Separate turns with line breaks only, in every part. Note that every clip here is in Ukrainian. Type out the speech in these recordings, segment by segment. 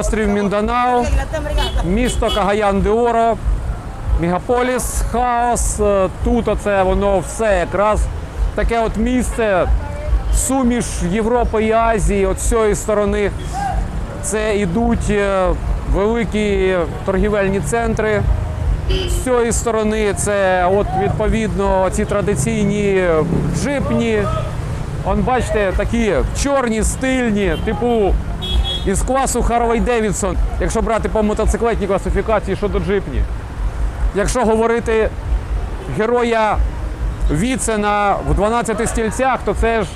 Острів Мінданао, місто Кагаян де Оро, мегаполіс, хаос. Е, Тут оце воно все якраз таке от місце, суміш Європи і Азії, от з цієї сторони. Це йдуть е, великі торгівельні центри. З цієї сторони це от відповідно ці традиційні джипні. Он бачите, такі чорні, стильні, типу із класу Harley Davidson, якщо брати по мотоциклетній класифікації щодо джипні. Якщо говорити героя Віцена в 12 стільцях, то це ж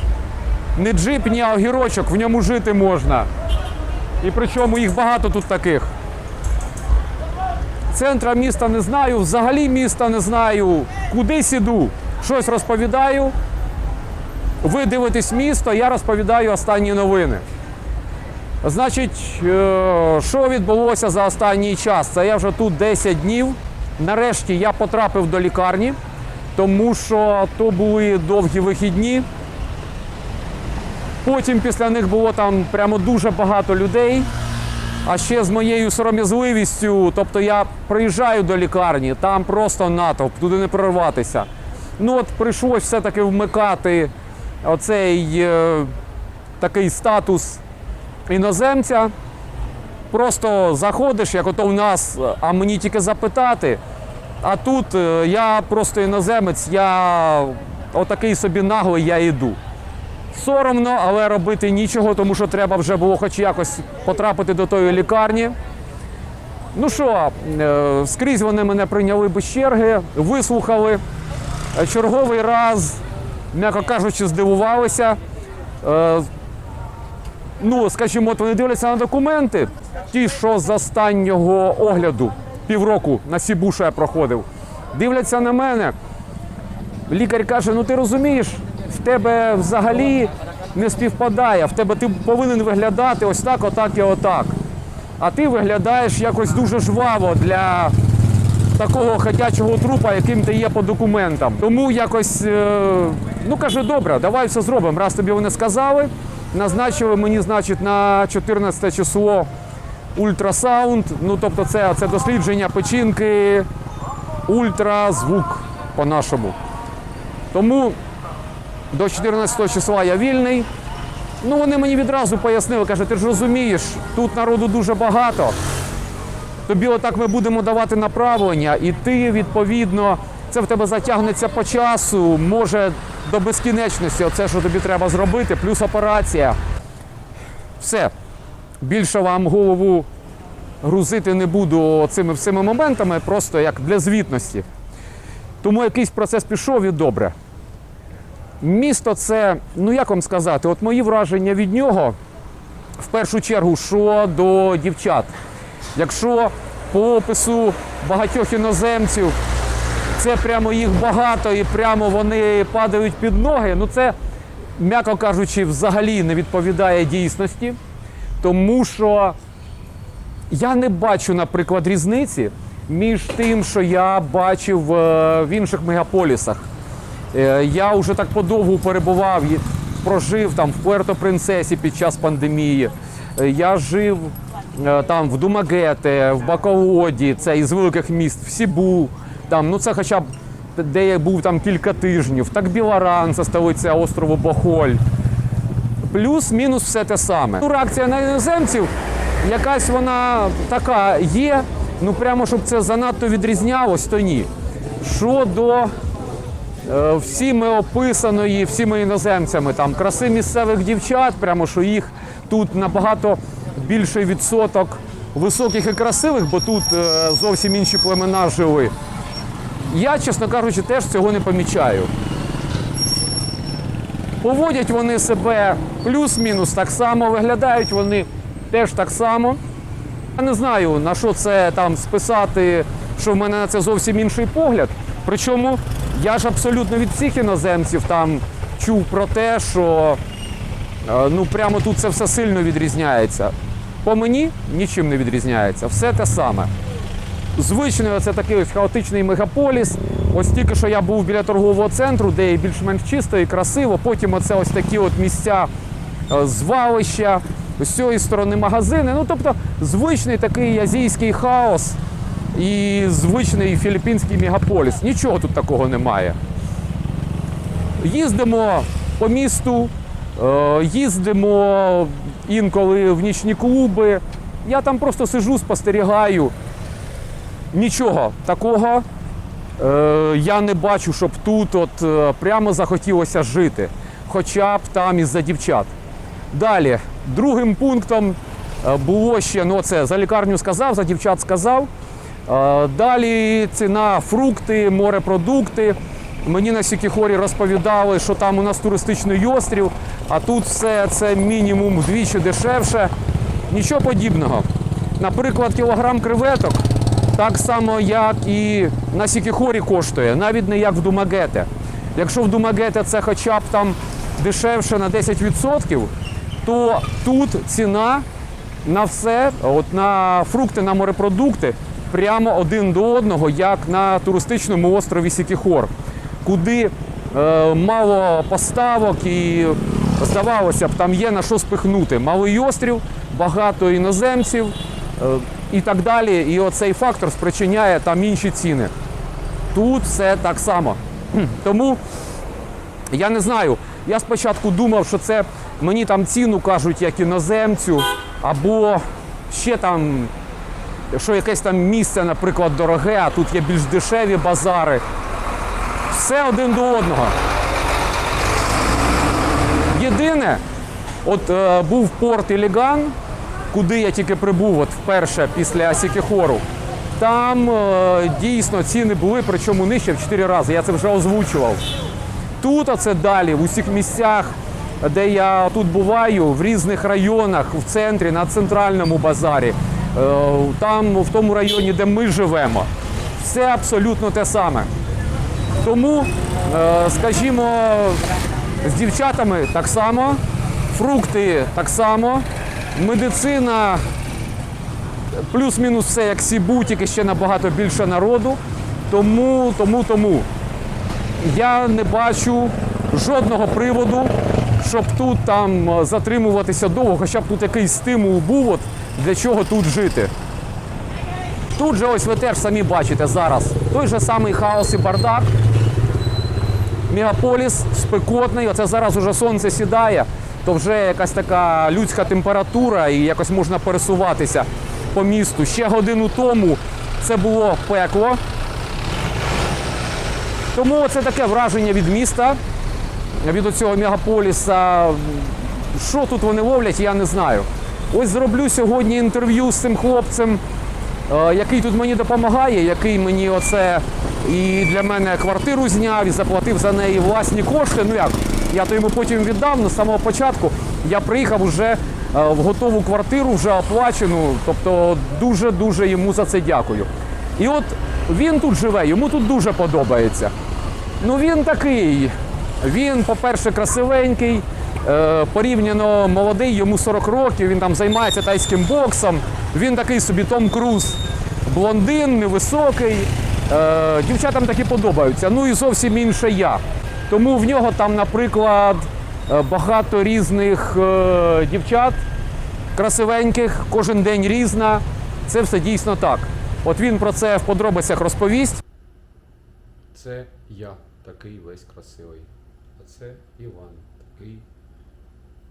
не джипні, а огірочок, в ньому жити можна. І причому їх багато тут таких. Центра міста не знаю, взагалі міста не знаю. Кудись іду, щось розповідаю. Ви дивитесь місто, я розповідаю останні новини. Значить, е, що відбулося за останній час? Це я вже тут 10 днів. Нарешті я потрапив до лікарні, тому що то були довгі вихідні. Потім після них було там прямо дуже багато людей. А ще з моєю сором'язливістю, тобто я приїжджаю до лікарні, там просто натовп, туди не прорватися. Ну от прийшлось все-таки вмикати оцей е, такий статус іноземця. Просто заходиш, як ото в нас, а мені тільки запитати. А тут е, я просто іноземець, я отакий собі наглий, я йду. Соромно, але робити нічого, тому що треба вже було хоч якось потрапити до тої лікарні. Ну що, е, скрізь вони мене прийняли без черги, вислухали. Е, Черговий раз, м'яко кажучи, здивувалися. Ну, скажімо, от вони дивляться на документи, ті, що з останнього огляду півроку на Сібу, що я проходив, дивляться на мене. Лікар каже: ну ти розумієш, в тебе взагалі не співпадає, в тебе ти повинен виглядати ось так, отак і отак. А ти виглядаєш якось дуже жваво для такого ходячого трупа, яким ти є по документам. Тому якось, е, ну каже, добре, давай все зробимо. Раз тобі вони сказали, назначили мені, значить, на 14 число ультрасаунд. Ну, тобто, це, це дослідження печінки, ультразвук по-нашому. Тому до 14 числа я вільний. Ну, вони мені відразу пояснили, каже, ти ж розумієш, тут народу дуже багато. Тобі отак ми будемо давати направлення, і ти, відповідно, це в тебе затягнеться по часу, може до безкінечності, оце, що тобі треба зробити, плюс операція. Все. Більше вам голову грузити не буду цими всіми моментами, просто як для звітності. Тому якийсь процес пішов і добре. Місто це, ну як вам сказати, от мої враження від нього в першу чергу, що до дівчат. Якщо по опису багатьох іноземців це прямо їх багато і прямо вони падають під ноги, ну це, м'яко кажучи, взагалі не відповідає дійсності, тому що я не бачу, наприклад, різниці між тим, що я бачив е, в інших мегаполісах. Е, Я вже так подовго перебував, і прожив там в Пуерто-Принцесі під час пандемії. Е, Я жив там в Думагете, в Баколоді, це із великих міст, в Сібу. Там, ну це хоча б де я був там кілька тижнів, так Білоран, це столиця острову Бохоль. Плюс-мінус все те саме. Ну, реакція на іноземців, якась вона така є. Ну прямо щоб це занадто відрізнялось, то ні. Щодо е, всіми описаної, всіми іноземцями, там краси місцевих дівчат, прямо що їх тут набагато більший відсоток високих і красивих, бо тут е, зовсім інші племена жили. Я, чесно кажучи, теж цього не помічаю. Поводять вони себе плюс-мінус так само, виглядають вони теж так само. Я не знаю, на що це там списати, що в мене на це зовсім інший погляд. Причому я ж абсолютно від всіх іноземців там чув про те, що е, ну прямо тут це все сильно відрізняється. По мені нічим не відрізняється, все те саме. Звичний оце такий ось хаотичний мегаполіс. Ось тільки що я був біля торгового центру, де і більш-менш чисто і красиво. Потім оце ось такі от місця е, звалища, з цієї сторони магазини. Ну тобто звичний такий азійський хаос і звичний філіппінський мегаполіс. Нічого тут такого немає. Їздимо по місту, е, їздимо інколи в нічні клуби. Я там просто сижу, спостерігаю. Нічого такого е, я не бачу, щоб тут от е, прямо захотілося жити. Хоча б там із-за дівчат. Далі, другим пунктом е, було ще, ну це за лікарню сказав, за дівчат сказав. Е, Далі ціна фрукти, морепродукти. Мені на Сікіхорі розповідали, що там у нас туристичний острів, а тут все це мінімум вдвічі дешевше. Нічого подібного. Наприклад, кілограм креветок так само, як і на Сікіхорі коштує, навіть не як в Думагете. Якщо в Думагете це хоча б там дешевше на 10%, то тут ціна на все, от на фрукти, на морепродукти, прямо один до одного, як на туристичному острові Сікіхор, куди е, мало поставок і здавалося б, там є на що спихнути. Малий острів, багато іноземців е, і так далі. І оцей фактор спричиняє там інші ціни. Тут все так само. Тому я не знаю. Я спочатку думав, що це мені там ціну кажуть як іноземцю, або ще там, що якесь там місце, наприклад, дороге, а тут є більш дешеві базари. Все один до одного. Єдине, от е, був порт Іліган, куди я тільки прибув от вперше після Сікіхору. Там е, дійсно ціни були, причому нижче в 4 рази. Я це вже озвучував. Тут оце далі, в усіх місцях, де я тут буваю, в різних районах, в центрі, на центральному базарі, е, там, в тому районі, де ми живемо, все абсолютно те саме. Тому, е, скажімо, з дівчатами так само, фрукти так само, медицина плюс-мінус все як Сібу, тільки ще набагато більше народу. Тому, тому, тому я не бачу жодного приводу, щоб тут там е, затримуватися довго, хоча б тут якийсь стимул був, от, для чого тут жити. Тут же ось ви теж самі бачите зараз той же самий хаос і бардак. Мегаполіс спекотний, оце зараз уже сонце сідає, то вже якась така людська температура і якось можна пересуватися по місту. Ще годину тому це було пекло. Тому це таке враження від міста, від цього мегаполіса. Що тут вони ловлять, я не знаю. Ось зроблю сьогодні інтерв'ю з цим хлопцем, е, який тут мені допомагає, який мені оце і для мене квартиру зняв і заплатив за неї власні кошти. Ну як, я то йому потім віддав, з самого початку я приїхав уже е, в готову квартиру, вже оплачену. Тобто дуже-дуже йому за це дякую. І от він тут живе, йому тут дуже подобається. Ну він такий. Він, по-перше, красивенький, е, порівняно молодий, йому 40 років, він там займається тайським боксом. Він такий собі Том Круз, блондин, невисокий. Е, дівчатам такі подобаються. Ну і зовсім інше я. Тому в нього там, наприклад, е, багато різних е, дівчат, красивеньких, кожен день різна. Це все дійсно так. От він про це в подробицях розповість. Це я такий весь красивий. А це Іван такий.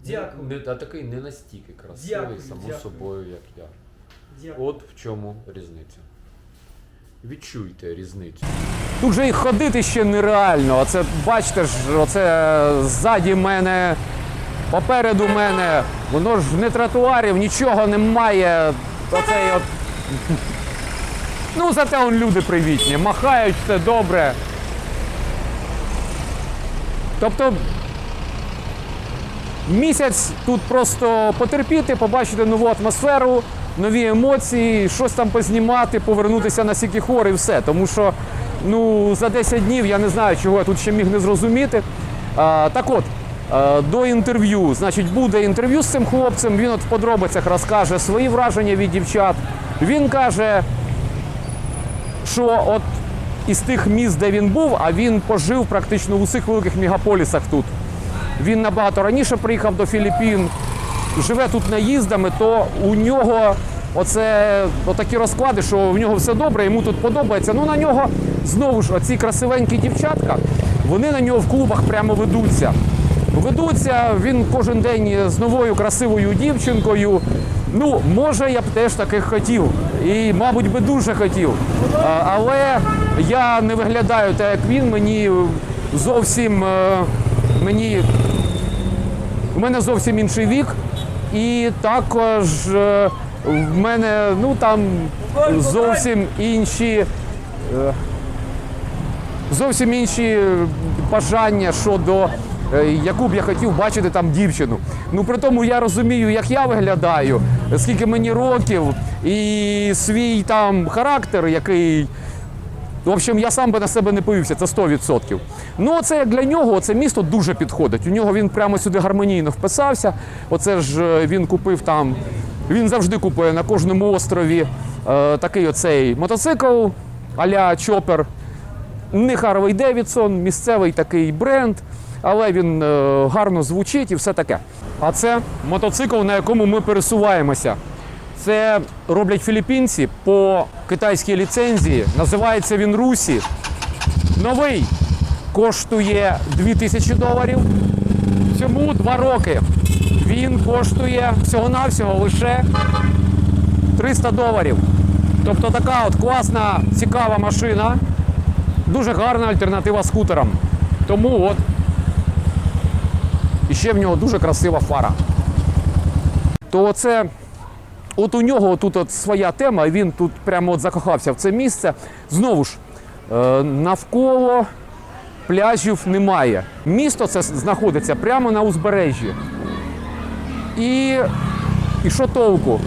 Дякую.
Не, а такий не настільки красивий,
Дякую,
само
дякую.
собою, як я.
Дякую.
От в чому різниця. Відчуйте різницю. Тут же і ходити ще нереально. Оце, бачите ж, оце ззаді мене, попереду мене, воно ж не тротуарів, нічого немає. Оцей от Ну, зате он люди привітні, махають, все добре. Тобто місяць тут просто потерпіти, побачити нову атмосферу, нові емоції, щось там познімати, повернутися на Сікіхор і все. Тому що ну, за 10 днів я не знаю, чого я тут ще міг не зрозуміти. А, так от, а, до інтерв'ю, значить, буде інтерв'ю з цим хлопцем. Він от в подробицях розкаже свої враження від дівчат. Він каже, що от із тих міст, де він був, а він пожив практично в усіх великих мегаполісах тут. Він набагато раніше приїхав до Філіппін, живе тут наїздами, то у нього оце отакі розклади, що в нього все добре, йому тут подобається. Ну на нього знову ж оці красивенькі дівчатка, вони на нього в клубах прямо ведуться. Ведуться, він кожен день з новою красивою дівчинкою. Ну, може, я б теж таких хотів. І, мабуть, би дуже хотів. Але я не виглядаю так, як він. Мені зовсім е, мені у мене зовсім інший вік, і також е, в мене ну там зовсім інші. е, Зовсім інші бажання щодо е, яку б я хотів бачити там дівчину. Ну при тому я розумію, як я виглядаю, скільки мені років, і свій там характер, який в общем, я сам би на себе не повівся, це 100%. Ну, це як для нього, це місто дуже підходить. У нього він прямо сюди гармонійно вписався. Оце ж е, він купив там. Він завжди купує на кожному острові е, такий оцей мотоцикл а-ля Чопер. Не Харвей Девідсон, місцевий такий бренд, але він е, гарно звучить і все таке. А це мотоцикл, на якому ми пересуваємося. Це роблять філіппінці по китайській ліцензії. Називається він Русі. Новий коштує 2000 доларів. Цьому два роки. Він коштує всього-навсього лише 300 доларів. Тобто така от класна, цікава машина. Дуже гарна альтернатива скутерам. Тому от. І ще в нього дуже красива фара. То це От у нього тут от своя тема, він тут прямо от закохався в це місце. Знову ж, е, навколо пляжів немає. Місто це знаходиться прямо на узбережжі. І, і що толку?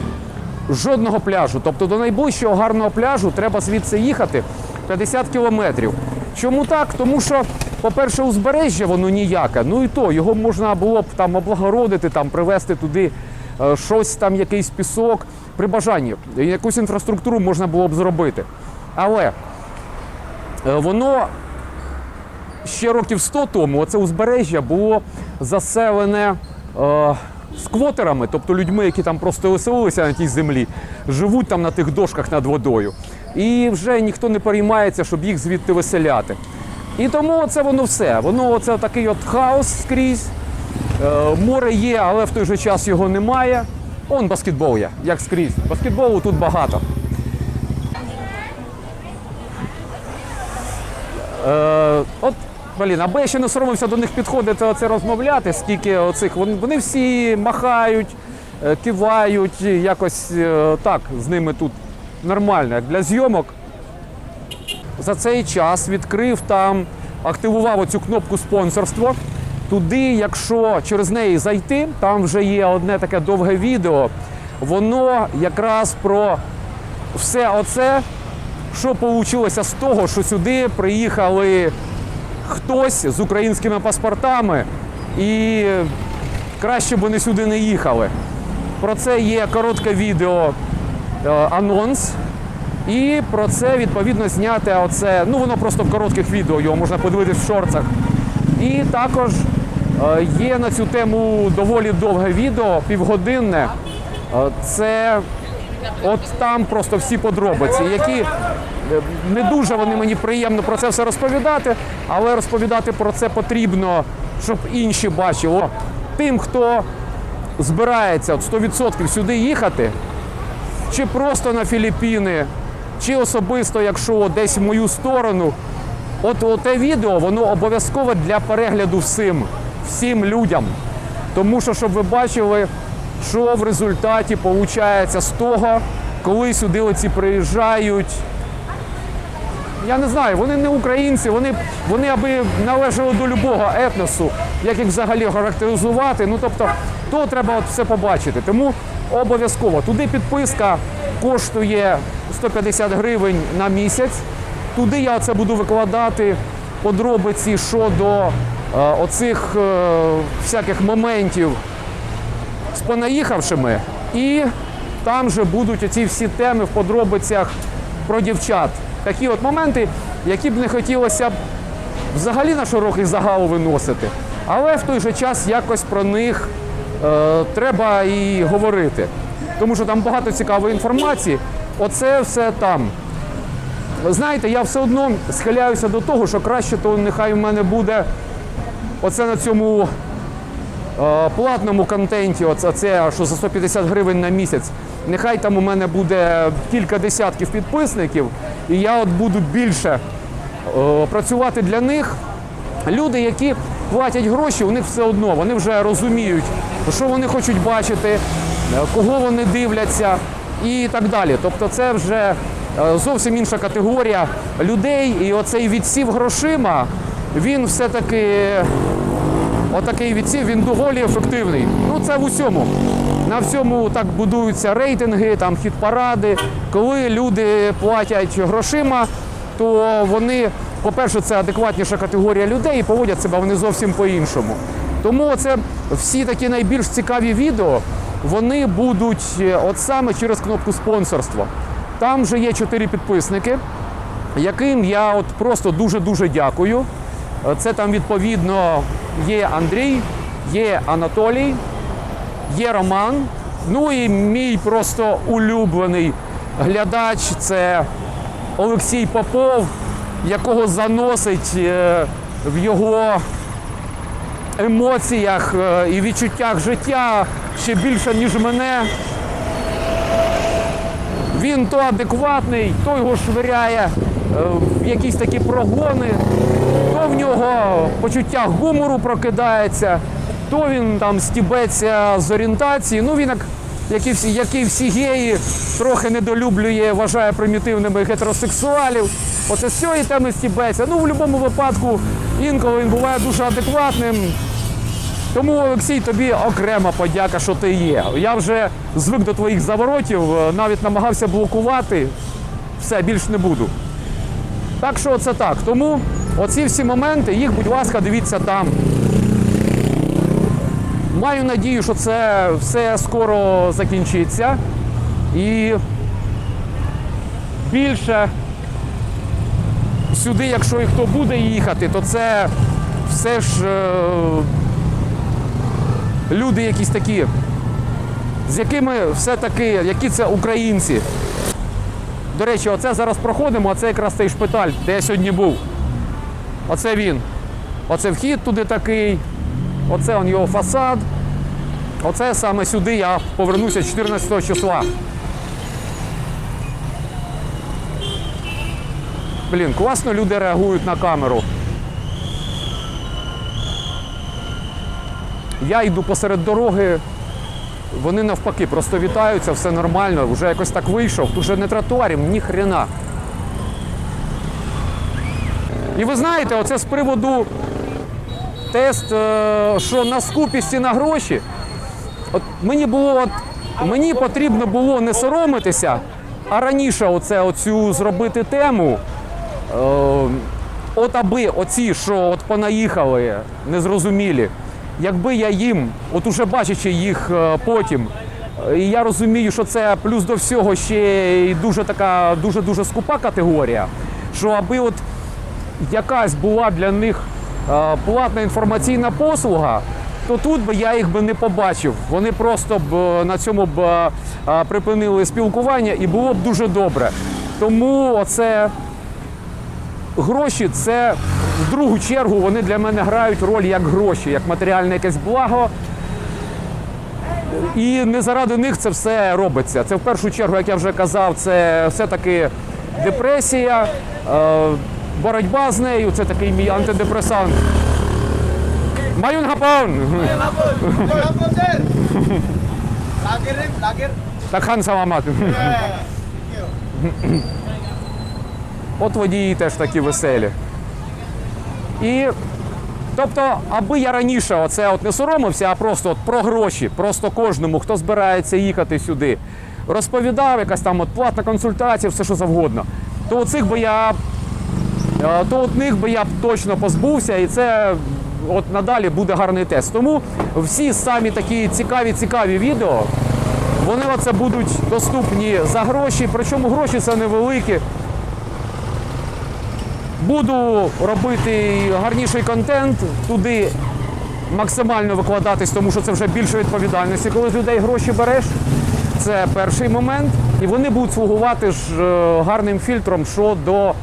Жодного пляжу. Тобто до найближчого гарного пляжу треба звідси їхати 50 кілометрів. Чому так? Тому що, по-перше, узбережжя воно ніяке. Ну і то його можна було б там облагородити, там привезти туди щось там, якийсь пісок при бажанні. Якусь інфраструктуру можна було б зробити. Але е, воно ще років 100 тому оце узбережжя було заселене е, сквотерами, тобто людьми, які там просто веселилися на тій землі, живуть там на тих дошках над водою. І вже ніхто не переймається, щоб їх звідти виселяти. І тому це воно все. Воно це такий от хаос скрізь. Е, море є, але в той же час його немає. Он баскетбол є, як скрізь. Баскетболу тут багато. Е, от, блін, аби я ще не соромився до них підходити оце розмовляти, скільки оцих. Вони, всі махають, е, кивають, якось е, так з ними тут нормально, як для зйомок. За цей час відкрив там, активував оцю кнопку спонсорство. Туди, якщо через неї зайти, там вже є одне таке довге відео. Воно якраз про все оце, що вийшло з того, що сюди приїхали хтось з українськими паспортами, і краще б вони сюди не їхали. Про це є коротке відео е, анонс. І про це відповідно зняти оце. Ну воно просто в коротких відео, його можна подивитись в шорцах. І також є на цю тему доволі довге відео, півгодинне. Е, Це от там просто всі подробиці, які е, не дуже вони мені приємно про це все розповідати, але розповідати про це потрібно, щоб інші бачили. Тим, хто збирається 100% сюди їхати, чи просто на Філіппіни, чи особисто, якщо десь в мою сторону. От те відео, воно обов'язково для перегляду всім, всім людям. Тому що, щоб ви бачили, що в результаті виходить з того, коли сюди оці приїжджають я не знаю, вони не українці, вони, вони аби належали до любого етносу, як їх взагалі характеризувати. Ну тобто, то треба от все побачити. Тому обов'язково туди підписка коштує 150 гривень на місяць. Туди я це буду викладати подробиці щодо оцих е, всяких моментів з понаїхавшими, і там же будуть оці всі теми в подробицях про дівчат. Такі от моменти, які б не хотілося б взагалі на широкий загал виносити. Але в той же час якось про них е, треба і говорити. Тому що там багато цікавої інформації. Оце все там. Знаєте, я все одно схиляюся до того, що краще то нехай в мене буде оце на цьому е, платному контенті, оце, це, що за 150 гривень на місяць. Нехай там у мене буде кілька десятків підписників, і я от буду більше е, працювати для них. Люди, які платять гроші, у них все одно, вони вже розуміють, що вони хочуть бачити, е, кого вони дивляться і так далі. Тобто це вже зовсім інша категорія людей, і оцей відсів грошима, він все-таки Отакий відсів він доволі ефективний. Ну це в усьому. На всьому так будуються рейтинги, там хіт-паради. Коли люди платять грошима, то вони, по-перше, це адекватніша категорія людей і поводять себе вони зовсім по-іншому. Тому це всі такі найбільш цікаві відео, вони будуть е, от саме через кнопку спонсорства. Там вже є чотири підписники яким я от просто дуже-дуже дякую. Це там відповідно є Андрій, є Анатолій, є Роман. Ну і мій просто улюблений глядач це Олексій Попов, якого заносить е, в його емоціях е, і відчуттях життя ще більше, ніж мене. Він то адекватний, то його швиряє е, в якісь такі прогони, то в нього почуття гумору прокидається, то він там стібеться з орієнтації. Ну він як, як, і всі, як і всі геї, трохи недолюблює, вважає примітивними гетеросексуалів. Оце з цієї теми стібеться. Ну, в будь-якому випадку інколи він буває дуже адекватним. Тому, Олексій, тобі окрема подяка, що ти є. Я вже звик до твоїх заворотів, е, навіть намагався блокувати. Все, більш не буду. Так що це так. Тому оці всі моменти, їх, будь ласка, дивіться там. Маю надію, що це все скоро закінчиться. І більше сюди, якщо і хто буде їхати, то це все ж. е, люди якісь такі, з якими все-таки, які це українці. До речі, оце зараз проходимо, а це якраз той шпиталь, де я сьогодні був. Оце він. Оце вхід туди такий, оце он його фасад. Оце саме сюди я повернуся 14 числа. Блін, класно люди реагують на камеру. Я йду посеред дороги, вони навпаки просто вітаються, все нормально, вже якось так вийшов. Тут же не тротуарів, ні хрена. І ви знаєте, оце з приводу тест, е, що на скупість і на гроші. От мені було, от, мені потрібно було не соромитися, а раніше оце, оцю зробити тему. Е, от аби оці, що от понаїхали, незрозумілі, якби я їм, от уже бачачи їх е, потім, і я розумію, що це плюс до всього ще й дуже така дуже дуже скупа категорія, що аби от якась була для них е, платна інформаційна послуга, то тут би я їх би не побачив. Вони просто б е, на цьому б е, припинили спілкування і було б дуже добре. Тому оце гроші це в другу чергу вони для мене грають роль як гроші, як матеріальне якесь благо. І не заради них це все робиться. Це в першу чергу, як я вже казав, це все-таки депресія, боротьба з нею, це такий мій антидепресант. Маюн гапон!
Rin, lager.
Саламат. От водії теж такі веселі. І тобто, аби я раніше оце от не соромився, а просто от про гроші, просто кожному, хто збирається їхати сюди, розповідав якась там от платна консультація, все що завгодно. То оцих би я то от них би я б точно позбувся, і це от надалі буде гарний тест. Тому всі самі такі цікаві, цікаві відео, вони оце будуть доступні за гроші. Причому гроші це невеликі. Буду робити гарніший контент, туди максимально викладатись, тому що це вже більше відповідальності, коли з людей гроші береш. Це перший момент. І вони будуть слугувати ж е, гарним фільтром щодо е,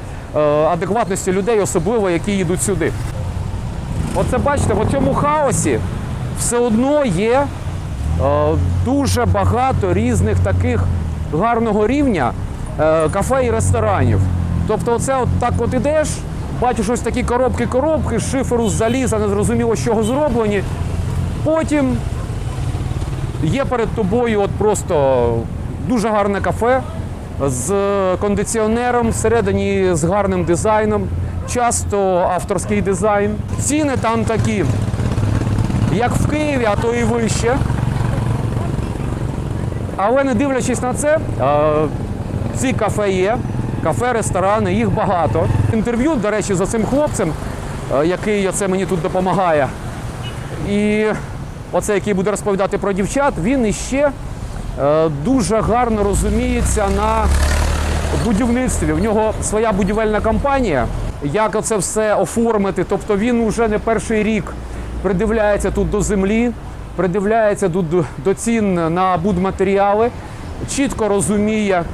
адекватності людей, особливо які їдуть сюди. Оце бачите, в цьому хаосі все одно є е, дуже багато різних таких гарного рівня е, кафе і ресторанів. Тобто, оце от так от ідеш, бачиш ось такі коробки-коробки, шиферу з заліза, незрозуміло, з чого зроблені. Потім є перед тобою от просто дуже гарне кафе з кондиціонером, всередині з гарним дизайном, часто авторський дизайн. Ціни там такі, як в Києві, а то і вище. Але не дивлячись на це, ці кафе є, кафе, ресторани, їх багато. Інтерв'ю, до речі, за цим хлопцем, який оце мені тут допомагає. І оце, який буде розповідати про дівчат, він іще дуже гарно розуміється на будівництві. В нього своя будівельна компанія. Як це все оформити? Тобто він уже не перший рік придивляється тут до землі, придивляється тут до цін на будматеріали, чітко розуміє,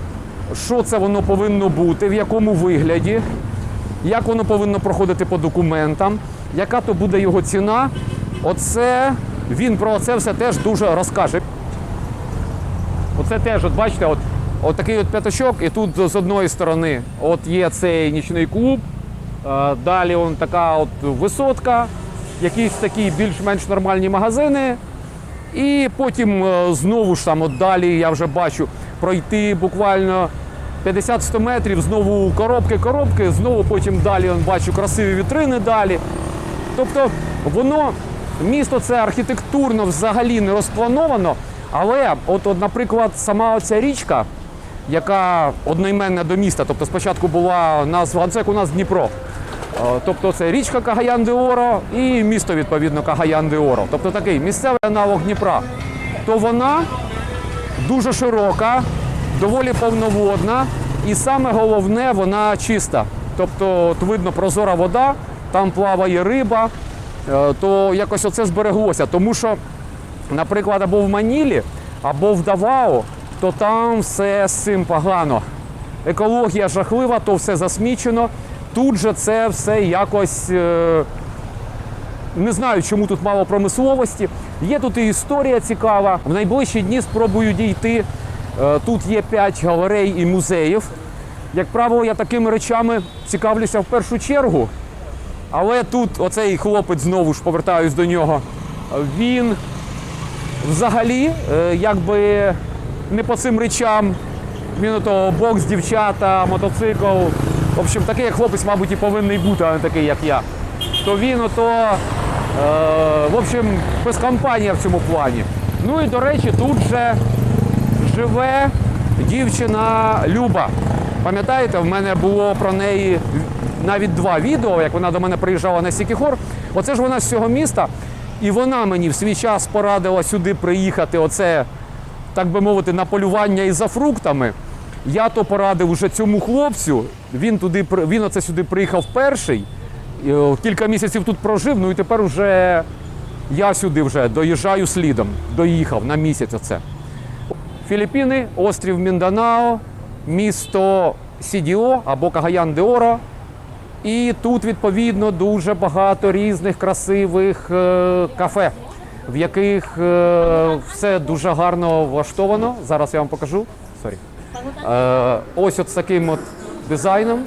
що це воно повинно бути, в якому вигляді, як воно повинно проходити по документам, яка то буде його ціна. Оце він про це все теж дуже розкаже. Оце теж, от бачите, от, от такий от п'ятачок, і тут з одної сторони от є цей нічний клуб, е, далі он така от висотка, якісь такі більш-менш нормальні магазини. І потім е, знову ж там, от далі я вже бачу пройти буквально 50-100 метрів, знову коробки, коробки, знову потім далі он, бачу красиві вітрини далі. Тобто воно, місто це архітектурно взагалі не розплановано, але, от, от, наприклад, сама оця річка, яка одноіменна до міста, тобто спочатку була назва, це у нас Дніпро. Е, Тобто це річка Кагаян де Оро і місто, відповідно, Кагаян де Оро. Тобто такий місцевий аналог Дніпра. То вона дуже широка, доволі повноводна, і саме головне, вона чиста. Тобто, от видно прозора вода, там плаває риба, е, то якось оце збереглося. Тому що, наприклад, або в Манілі, або в Давао, то там все з цим погано. Екологія жахлива, то все засмічено. Тут же це все якось. е, не знаю, чому тут мало промисловості. Є тут і історія цікава. В найближчі дні спробую дійти. Е, Тут є п'ять галерей і музеїв. Як правило, я такими речами цікавлюся в першу чергу. Але тут оцей хлопець знову ж повертаюсь до нього. Він взагалі, е, якби не по цим речам. Він ото бокс, дівчата, мотоцикл. В общем, такий як хлопець, мабуть, і повинний бути, а не такий, як я. То він ото, е, в общем, безкомпанія в цьому плані. Ну і до речі, тут же живе дівчина Люба. Пам'ятаєте, в мене було про неї навіть два відео, як вона до мене приїжджала на Сікіхор. Оце ж вона з цього міста. І вона мені в свій час порадила сюди приїхати. Оце так би мовити, на полювання і за фруктами. Я то порадив уже цьому хлопцю. Він туди він оце сюди приїхав перший. Кілька місяців тут прожив. Ну і тепер вже я сюди вже доїжджаю слідом. Доїхав на місяць. Оце. Філіппіни, острів Мінданао, місто Сідіо або Кагаян де Оро. І тут, відповідно, дуже багато різних красивих е, кафе, в яких е, все дуже гарно влаштовано. Зараз я вам покажу. Сорі. Е, ось от з таким от дизайном.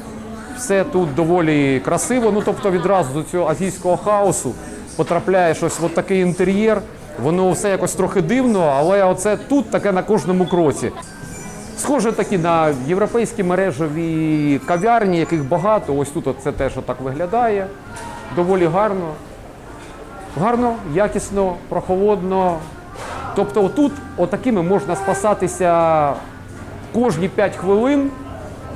Все тут доволі красиво. Ну, тобто відразу до цього азійського хаосу потрапляє щось от такий інтер'єр. Воно все якось трохи дивно, але оце тут таке на кожному кроці. Схоже такі на європейські мережеві кав'ярні, яких багато. Ось тут це теж отак виглядає. Доволі гарно. Гарно, якісно, прохолодно. Тобто, отут отакими можна спасатися кожні 5 хвилин,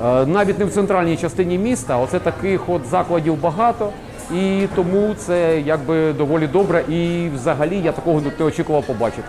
е, навіть не в центральній частині міста. Оце таких от закладів багато. І тому це якби доволі добре. І взагалі я такого не очікував побачити.